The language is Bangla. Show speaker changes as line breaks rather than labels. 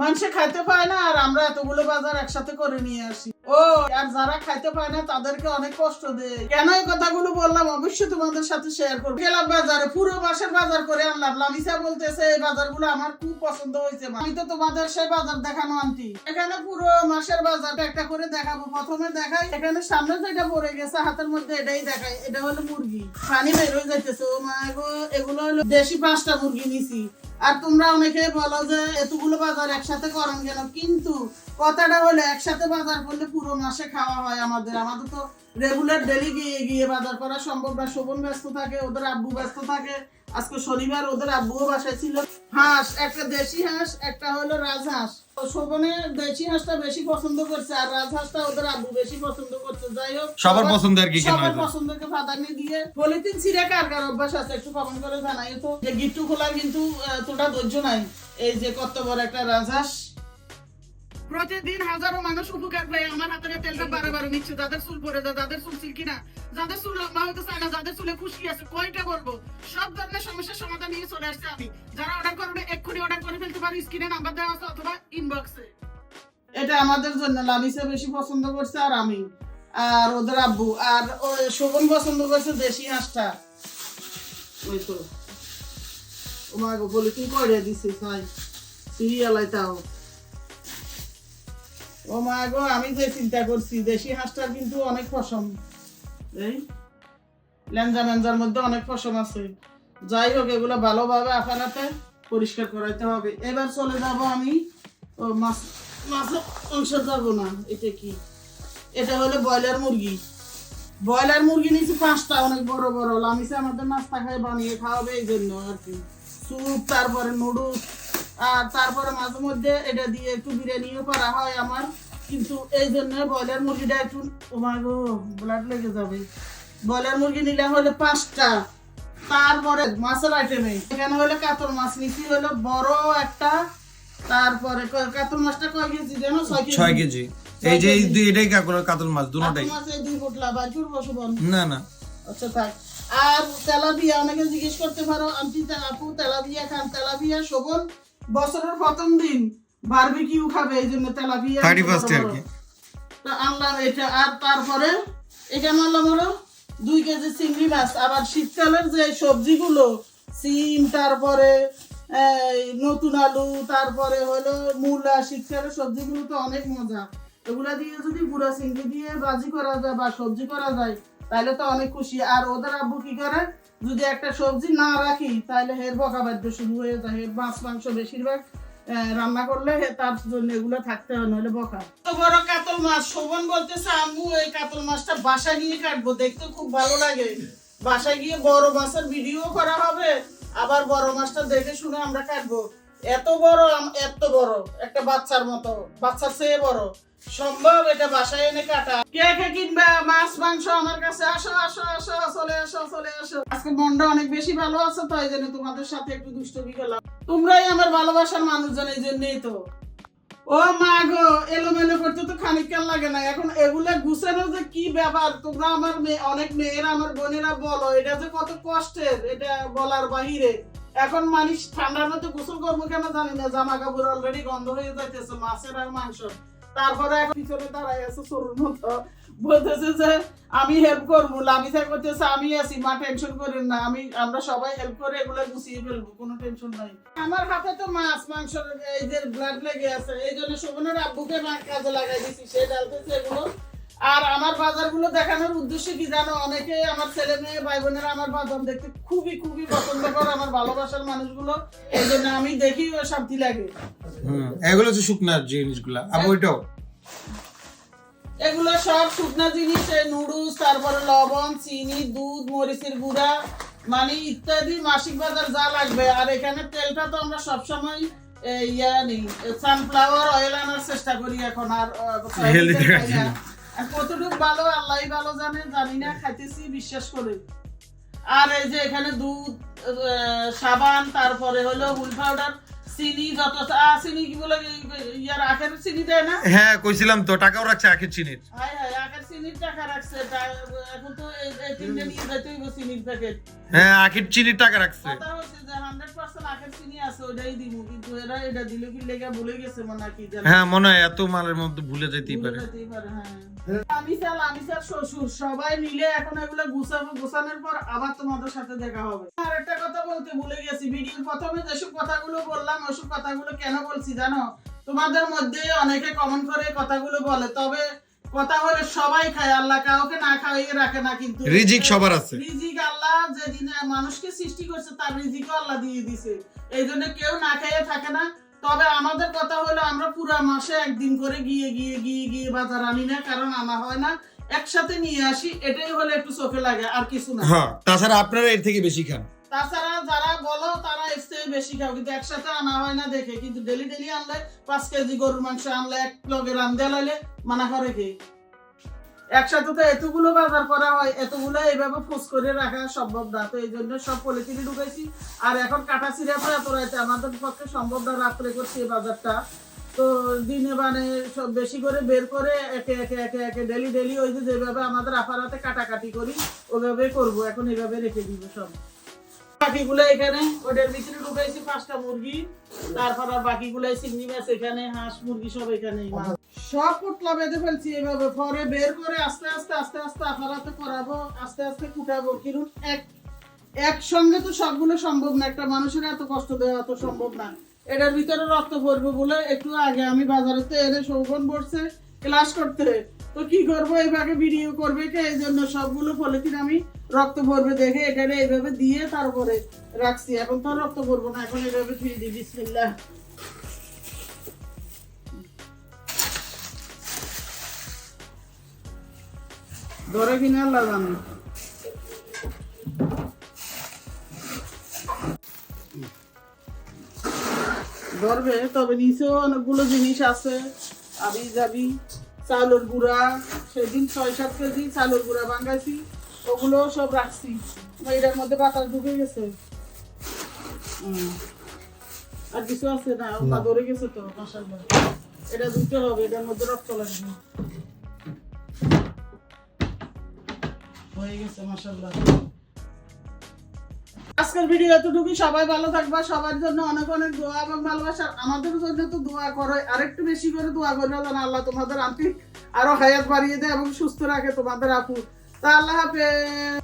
মানুষে খাইতে পায় না, আর আমরা এতগুলো বাজার একসাথে করে নিয়ে আসি। ও, আর যারা খাইতে পায় না, তাদেরকে অনেক কষ্ট দেয়। কেন এই কথাগুলো বললাম? অবশ্যই তোমাদের সাথে শেয়ার করব। গেলাম বাজারে, পুরো মাসের বাজার করে আনলাম। লামিসা বলতেছে, এই বাজারগুলো আমার খুব পছন্দ হয়েছে আমি তো তোমাদের সেই বাজার দেখানো আনটি এখানে পুরো মাসের বাজার একটা করে দেখাবো। প্রথমে দেখাই, এখানে সামনে যেটা পড়ে গেছে, হাতের মধ্যে এটাই দেখাই। এটা হলো মুরগি। পানি বের হয়ে যাইতেছে। ও মা এগুলো হলো দেশি পাঁচটা মুরগি নিছি। আর তোমরা অনেকে বলো যে এতগুলো বাজার একসাথে করেন কেন? কিন্তু কথাটা হলো একসাথে বাজার করলে পুরো মাসে খাওয়া হয় আমাদের। আমাদের তো রেগুলার ডেলি গিয়ে গিয়ে বাজার করা সম্ভব না। শোভন ব্যস্ত থাকে, ওদের আব্বু ব্যস্ত থাকে। আজকে শনিবার ওদের আব্বুও বাসায় ছিল। হাঁস একটা দেশি হাঁস একটা হলো রাজহাঁস। শোভনে দেশি হাঁসটা বেশি পছন্দ করছে আর রাজহাঁসটা ওদের আব্বু বেশি পছন্দ করছে। যাই হোক
সবার কি
সবার পছন্দকে প্রাধান্য দিয়ে। পলিথিন ছিঁড়ে কার কার অভ্যাস আছে? একটু কমেন্ট করে জানাই তো। যে গিট্টু খোলার কিন্তু তোটা ধৈর্য নাই। এই যে কত বড় একটা রাজহাঁস। প্রতিদিন হাজারো মানুষ উপকার পায়। আমার হাতে তেলটা বারে বারে নিচ্ছে যাদের চুল পরে যায়, যাদের চুল সিল্কি না, যাদের চুল লম্বা হতে চায় না, যাদের চুলে খুশকি আছে, কয়টা বলব? সব ধরনের সমস্যার সমাধান নিয়ে চলে আসছে আমি। যারা অর্ডার করবে, এক্ষুনি অর্ডার করে ফেলতে পারো। স্ক্রিনে নাম্বার দেওয়া আছে অথবা ইনবক্সে এটা আমাদের জন্য, লামিসা বেশি পছন্দ করছে আর আমি। আর ওদের আব্বু। আর শোভন পছন্দ করছে দেশি হাঁসটা। ওই তো। ও মা গো বলে, তুই করে দিছিস, ভাই। সিরিয়াল তাও ও মা গো, আমি যে চিন্তা করছি, দেশি হাঁসটার কিন্তু অনেক পশম। এই ল্যাঞ্জা ম্যাঞ্জার মধ্যে অনেক পশম আছে। যাই হোক, এগুলো ভালোভাবে আফারাতে পরিষ্কার করাইতে হবে। এবার চলে যাব আমি, ও, মাছ, মাছের অংশ যাব না, এটা কি? এটা হলো ব্রয়লার মুরগি। ব্রয়লার মুরগি নিয়েছি পাঁচটা, অনেক বড় বড়। লামিসে আমাদের নাস্তা খাই বানিয়ে খাওয়াবে, এই জন্য আর কি। স্যুপ, তারপরে নুডলস আর তারপরে মাঝে মধ্যে এটা দিয়ে একটু বিরিয়ানিও করা হয় আমার। কিন্তু এই জন্য ব্রয়লার মুরগিটা একটু ওমার গো ব্লাড লেগে যাবে। ব্রয়লার মুরগি নিলে হলে পাঁচটা তারপরে মাছের আইটেমে এখানে হলে কাতল মাছ নিচ্ছি হলো বড় একটা তারপরে কাতল মাছটা কয় কেজি জানো? ছয় কেজি।
এই যে এটাই কাতল মাছ
এই দুই বাছুর বসবন।
না না।
আচ্ছা থাক আর তেলাপিয়া অনেকে জিজ্ঞেস করতে পারো তে- আপু তেলাপিয়া খান তেলাপিয়া শোভন বছরের প্রথম দিন বারবিকিউ খাবে এই জন্য তেলাপিয়া
থার্টি ফার্স্টে আর কি।
তা আনলাম এটা। আর তারপরে এখানে আনলাম হলো দুই কেজি চিংড়ি মাছ। আবার শীতকালের যে সবজিগুলো সিম তারপরে নতুন আলু তারপরে হলো মূলা শীতকালের সবজিগুলো তো অনেক মজা। এগুলা দিয়ে যদি গুঁড়া চিংড়ি দিয়ে ভাজি করা যায় বা সবজি করা যায় তাহলে তো অনেক খুশি। আর ওদের আব্বু কি করে? যদি একটা সবজি না রাখি, তাহলে হের বকা বাদ্য শুরু হয়ে যায়। হের মাছ, মাংস বেশিরভাগ রান্না করলে তার জন্য এগুলো থাকতে হয় নাহলে বকা। তো বড় কাতল মাছ, শোভন বলতেছে, আম্মু, এই কাতল মাছটা বাসা গিয়ে কাটবো, দেখতে খুব ভালো লাগে। বাসায় গিয়ে বড় মাছের ভিডিও করা হবে, আবার বড় মাছটা দেখে শুনে আমরা কাটবো। এত বড় এত বড়। একটা বাচ্চার মতো। বাচ্চার চেয়ে বড়। সম্ভব এটা বাসায় এনে কাটা। কে কে কিনবে? মাছ, মাংস আমার কাছে আসো আসো আসো, চলে আসো চলে আসো। আজকে মনটা অনেক বেশি ভালো আছে তো, এই জন্য তোমাদের সাথে একটু দুষ্টমি করলাম। তোমরাই আমার ভালোবাসার মানুষজন, এই জন্যই তো। ও মা গো, এলোমেলো করতে তো খানিকক্ষণ লাগে না। এখন এগুলো গুছানো যে কি ব্যাপার? তোমরা আমার মেয়ে, অনেক মেয়েরা, আমার বোনেরা বলো, এটা যে কত কষ্টের, এটা বলার বাহিরে। এখন মানুষ ঠান্ডার মধ্যে গোসল করব কেন জানি না জামা কাপড় অলরেডি গন্ধ হয়ে যাইতেছে, মাছের আর মাংস। তারপরে এখন পিছনে দাঁড়াই আছে সরুর মতো। বলতেছে যে, আমি হেল্প করব। লামিসা করতেছে আমি আছি, মা টেনশন করেন না। আমি, আমরা সবাই হেল্প করে এগুলো গুছিয়ে ফেলব, কোনো টেনশন নাই। আমার হাতে তো মাছ, মাংস, এই যে ব্লাড লেগে আছে, এই জন্য শোভনের আব্বুকে কাজে লাগাই দিছি, সে ডালতেছে আর আমার বাজারগুলো দেখানোর উদ্দেশ্য কি জানো? অনেকে আমার ছেলে মেয়ে ভাই বোনেরা আমার বাজার দেখতে খুবই খুবই পছন্দ করে আমার ভালোবাসার মানুষগুলো। এই জন্য আমি দেখি ও শান্তি লাগে।
হুম এগুলো হচ্ছে শুকনার জিনিসগুলা। আর ওইটাও
এগুলো সব শুকনা জিনিস নুডলস তারপরে লবণ চিনি দুধ মরিচের গুঁড়া মানে ইত্যাদি মাসিক বাজার যা লাগবে। আর এখানে তেলটা তো আমরা সবসময় ইয়া নেই সানফ্লাওয়ার অয়েল আনার চেষ্টা করি এখন আর কতটুকু ভালো আল্লাহ ভালো জানে জানি না খাইতেছি বিশ্বাস করে। আর এই যে এখানে দুধ সাবান তারপরে হলো হুল পাউডার চিনি যত চিনি কি বলে ইয়ার আখের চিনি দেয় না?
হ্যাঁ কইছিলাম তো টাকাও রাখছে আখের চিনির।
হ্যাঁ হ্যাঁ চিনির টাকা রাখছে এখন তো এই এই তিনটে নিয়ে যাইতে চিনির প্যাকেট
হ্যাঁ আখির চিনির টাকা রাখছে।
কথা হচ্ছে যে হান্ড্রেড পার্সেন্ট আখের চিনি আছে ওটাই দিব কিন্তু এরা এটা দিল কি লেগে ভুলে গেছে মনে কি জানি।
হ্যাঁ মনে হয় এত মালের মধ্যে ভুলে যেতেই পারে।
পারে, হ্যাঁ। আমি চাল আমি চাল শ্বশুর সবাই মিলে এখন এগুলো গুছাবো গোছানোর পর আবার তোমাদের সাথে দেখা হবে। আর একটা কথা বলতে ভুলে গেছি ভিডিওর প্রথমে যেসব কথাগুলো বললাম ওসব কথাগুলো কেন বলছি জানো? তোমাদের মধ্যে অনেকে কমেন্ট করে কথাগুলো বলে তবে কথা হলে সবাই খায় আল্লাহ কাউকে না খাওয়াইয়ে রাখে না কিন্তু
রিজিক সবার আছে।
রিজিক আল্লাহ যেদিনে মানুষকে সৃষ্টি করছে তার রিজিকও আল্লাহ দিয়ে দিছে। এই জন্য কেউ না খেয়ে থাকে না। তবে আমাদের কথা হলো আমরা পুরা মাসে একদিন করে গিয়ে গিয়ে গিয়ে গিয়ে বাজার আনি না কারণ আনা হয় না। একসাথে নিয়ে আসি এটাই হলে একটু চোখে লাগে আর কিছু না।
হ্যাঁ তাছাড়া আপনারা এর থেকে বেশি খান।
তাছাড়া যারা বলো, তারা এর বেশি খাও, কিন্তু একসাথে আনা হয় না দেখে। কিন্তু ডেলি ডেলি আনলে পাঁচ কেজি গরুর মাংস আনলে এক লগে রান্ধে লাইলে মানা করে কি? একসাথে তো এতগুলো বাজার করা হয়, এতগুলো এইভাবে ফুস করে রাখা সম্ভব না। তো এই জন্য সব পলিথিনে ঢুকাইছি। আর এখন কাটা সিরা পরে এত রাইতে আমাদের পক্ষে সম্ভব না রাত্রে করছি এই বাজারটা। তো দিনে মানে সব বেশি করে বের করে একে একে একে একে ডেলি ডেলি ওই যে যেভাবে আমাদের আপারাতে কাটাকাটি করি ওইভাবে করব। এখন এইভাবে রেখে দিব সব। আস্তে আস্তে এক, একসঙ্গে তো সবগুলো সম্ভব না, একটা মানুষের এত কষ্ট দেওয়া তো সম্ভব না। এটার ভিতরে রক্ত পড়বে বলে একটু আগে আমি বাজারেতে এনে শোভন পড়ছে ক্লাস করতে। তো কি করব? এইভাবে ভিডিও করবে কে? এই জন্য সবগুলো পলিথিন আমি রক্ত পড়বে দেখে এটারে এইভাবে দিয়ে তারপরে রাখছি। এখন তো রক্ত পড়ব না, এখন এইভাবে ফিরে দিই, বিসমিল্লাহ। ধরে কিনা জানে। ধরবে, তবে নিচেও অনেকগুলো জিনিস আছে। আবি যাবি চালের গুঁড়া সেদিন ছয় সাত কেজি চালের গুঁড়া বাঙ্গাইছি ওগুলো সব রাখছি। এটার মধ্যে বাতাস ঢুকে গেছে। আর কিছু আছে না? ওটা ধরে গেছে তো মাসাল্লাহ এটা দুটো হবে এটার মধ্যে রক্ত লাগবে। হয়ে গেছে মাসাল্লাহ আজকের ভিডিও এতটুকু সবাই ভালো থাকবা, সবার জন্য অনেক অনেক দোয়া এবং ভালোবাসা। আমাদের জন্য তো দোয়া করো, আরেকটু বেশি করে দোয়া করবে যেন আল্লাহ তোমাদের আন্তরিক আরও হায়াত বাড়িয়ে দেয় এবং সুস্থ রাখে তোমাদের আপু। তা আল্লাহ হাফেজ।